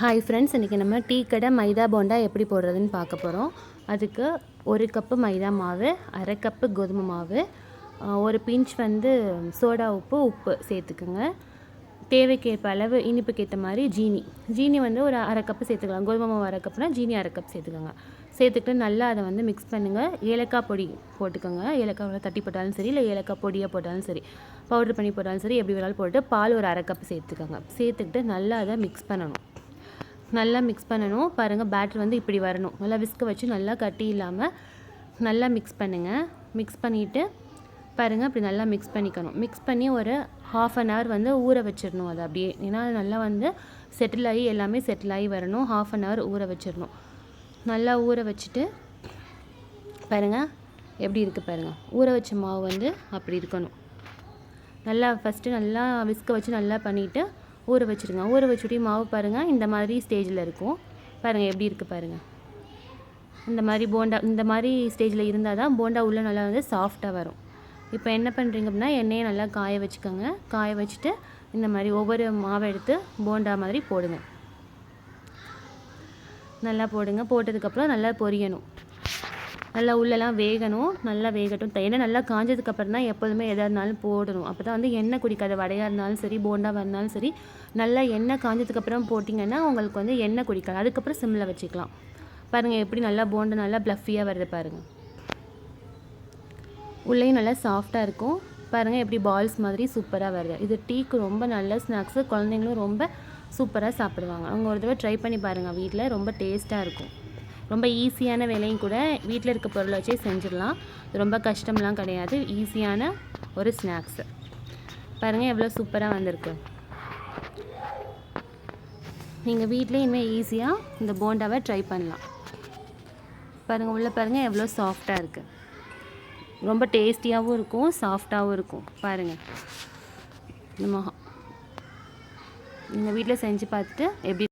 Hi friends இன்றைக்கி நம்ம tea கடை மைதா போண்டா எப்படி போடுறதுன்னு பார்க்க போகிறோம் அதுக்கு ஒரு கப்பு மைதா மாவு அரை கப்பு கோதுமை மாவு ஒரு பிஞ்ச் வந்து சோடா உப்பு உப்பு சேர்த்துக்குங்க. தேவைக்கேற்ப அளவு இனிப்புக்கு ஏற்ற மாதிரி ஜீனி. ஜீனி வந்து ஒரு அரை கப்பு சேர்த்துக்கலாம். கோதுமை மாவு அரை கப்னா ஜீனி அரை கப் சேர்த்துக்கோங்க. சேர்த்துக்கிட்டு நல்லா அதை வந்து மிக்ஸ் பண்ணுங்கள் ஏலக்காய் பொடி போட்டுக்கோங்க. ஏலக்காய் தட்டி போட்டாலும் சரி இல்லை ஏலக்காய் பொடியாக போட்டாலும் சரி பவுடர் பண்ணி போட்டாலும் சரி எப்படி வேணாலும் போட்டு பால் ஒரு அரை கப் சேர்த்துக்கோங்க. சேர்த்துக்கிட்டு நல்லா அதை மிக்ஸ் பண்ணணும். நல்லா மிக்ஸ் பண்ணணும். பாருங்கள் பேட்டர் வந்து இப்படி வரணும். நல்லா விஸ்க வச்சு நல்லா கட்டி இல்லாமல் நல்லா மிக்ஸ் பண்ணுங்கள் மிக்ஸ் பண்ணிவிட்டு பாருங்கள் இப்படி நல்லா மிக்ஸ் பண்ணிக்கணும். மிக்ஸ் பண்ணி ஒரு ஹாஃப் அன் ஹவர் வந்து ஊற வச்சிடணும் அதை அப்படியே. ஏன்னா அது நல்லா வந்து செட்டில் ஆகி எல்லாமே செட்டில் ஆகி வரணும். ஹாஃப் அன் ஹவர் ஊற வச்சிடணும். நல்லா ஊற வச்சுட்டு பாருங்கள் எப்படி இருக்குது பாருங்கள் ஊற வச்ச மாவு வந்து அப்படி இருக்கணும். நல்லா ஃபஸ்ட்டு நல்லா விஸ்க வச்சு நல்லா பண்ணிவிட்டு ஊற வச்சுருங்க. ஊற வச்சுட்டு மாவு பாருங்கள் இந்த மாதிரி ஸ்டேஜில் இருக்கும். பாருங்கள் எப்படி இருக்குது பாருங்கள் இந்த மாதிரி போண்டா இந்த மாதிரி ஸ்டேஜில் இருந்தால் தான் போண்டா உள்ளே நல்லா வந்து சாஃப்டாக வரும். இப்போ என்ன பண்ணுறீங்க அப்படின்னா எண்ணெயை நல்லா காய வச்சுக்கோங்க. காய வச்சுட்டு இந்த மாதிரி ஒவ்வொரு மாவை எடுத்து போண்டா மாதிரி போடுங்க. நல்லா போடுங்க. போட்டதுக்கப்புறம் நல்லா பொரியணும். நல்லா உள்ளெல்லாம் வேகணும் நல்லா வேகட்டும். எண்ணெய் நல்லா காஞ்சதுக்கப்புறம் தான் எப்போதுமே எதாக இருந்தாலும் போடணும். அப்போ தான் வந்து எண்ணெய் குடிக்காத வடையாக இருந்தாலும் சரி போண்டாவாக இருந்தாலும் சரி நல்லா எண்ணெய் காஞ்சதுக்கப்புறம் போட்டிங்கன்னா உங்களுக்கு வந்து எண்ணெய் குடிக்காது அதுக்கப்புறம் சிம்மில் வச்சுக்கலாம். பாருங்கள் எப்படி நல்லா போண்டா நல்லா ப்ளஃபியாக வருது பாருங்கள் உள்ளேயும் நல்லா சாஃப்டாக இருக்கும். பாருங்கள் எப்படி பால்ஸ் மாதிரி சூப்பராக வருது. இது டீக்கு ரொம்ப நல்ல ஸ்நாக்ஸு குழந்தைங்களும் ரொம்ப சூப்பராக சாப்பிடுவாங்க. அவங்க ஒரு தடவை ட்ரை பண்ணி பாருங்கள் வீட்டில் ரொம்ப டேஸ்ட்டாக இருக்கும். ரொம்ப ஈஸியான வேலையும் கூட வீட்டில் இருக்க பொருளை வச்சே செஞ்சிடலாம். ரொம்ப கஷ்டம்லாம் கிடையாது. ஈஸியான ஒரு ஸ்நாக்ஸு. பாருங்கள் எவ்வளோ சூப்பராக வந்திருக்கு. நீங்கள் வீட்டிலே இனிமேல் ஈஸியாக இந்த போண்டாவை ட்ரை பண்ணலாம். பாருங்கள் உள்ளே பாருங்கள் எவ்வளோ சாஃப்டாக இருக்குது ரொம்ப டேஸ்டியாகவும் இருக்கும் சாஃப்டாகவும் இருக்கும். பாருங்கள் நம்ம நீங்கள் வீட்டில் செஞ்சு பார்த்துட்டு எப்படி